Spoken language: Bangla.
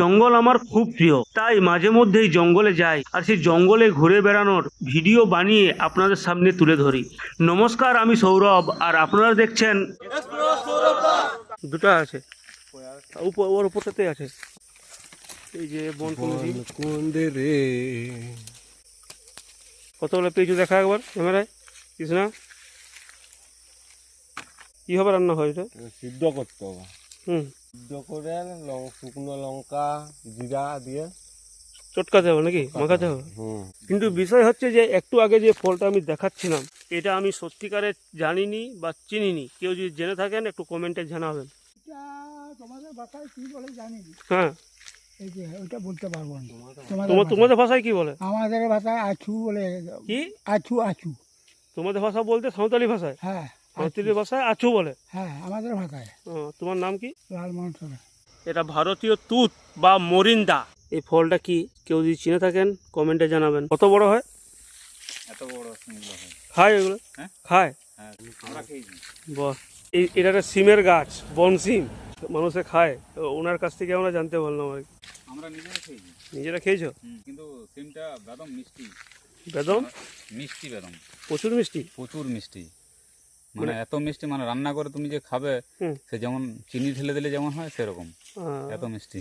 জঙ্গল আমার খুব প্রিয়। তাই মাঝে মধ্যেই জঙ্গলে যাই আর সেই জঙ্গলে ঘুরে বেড়ানোর ভিডিও বানিয়ে আপনাদের সামনে তুলে ধরি। নমস্কার আমি সৌরভ আর আপনারা দেখছেন দুটো আছে। উপর ওর উপরটাতে আছে। এই যে বন কোন্দে রে কতগুলো পেঁচু দেখা একবার ক্যামেরায়? কৃষ্ণা? কীভাবে রান্না হয় এটা সিদ্ধ করতে হবে। করে লং- শুকনো লঙ্কা জিরা দিয়ে চটকাতে হবে নাকি? মাখাতে হবে? কিন্তু বিষয় হচ্ছে যে একটু আগে যে ফলটা আমি দেখাচ্ছিলাম এটা আমি সত্যিকারে জানিনি বা চিনিনি। কেউ যদি জেনে থাকেন একটু কমেন্টে জানাবেন। তোমাদের ভাষায় কি বলে জানি হ্যাঁ। ওইটা বলতে পারব না। তোমার তোমাদের তোমাদের ভাষায় কি বলে? আমাদের ভাষায় আছু বলে। কি? আছু আছু। তোমাদের ভাষা বলতে সাঁওতালি ভাষায়? হ্যাঁ। সাঁওতালি ভাষায় আছু বলে। হ্যাঁ আমাদের ভাষায়। তোমার নাম কি? লালমোহন সরেন এটা ভারতীয় তুত বা মরিন্দা। এই ফলটা কি কেউ যদি চিনে থাকেন কমেন্টে জানাবেন। কত বড় হয়? এত বড় হয়। খায় এগুলো? হ্যাঁ? খায়? হ্যাঁ আমরা বাহ। এই এটা একটা সিমের গাছ বন সিম। মানুষে খায়। তো ওনার কাছ থেকে আমরা জানতে পারলাম আর কি। আমরা নিজেরা খেয়েছি নিজেরা খেয়েছো? কিন্তু সিমটা বেদম মিষ্টি। বেদম? মিষ্টি বেদম। প্রচুর মিষ্টি? প্রচুর মিষ্টি। মানে এত মিষ্টি মানে রান্না করে তুমি যে খাবে সে যেমন চিনি ঢেলে দিলে যেমন হয় সেরকম। এত মিষ্টি।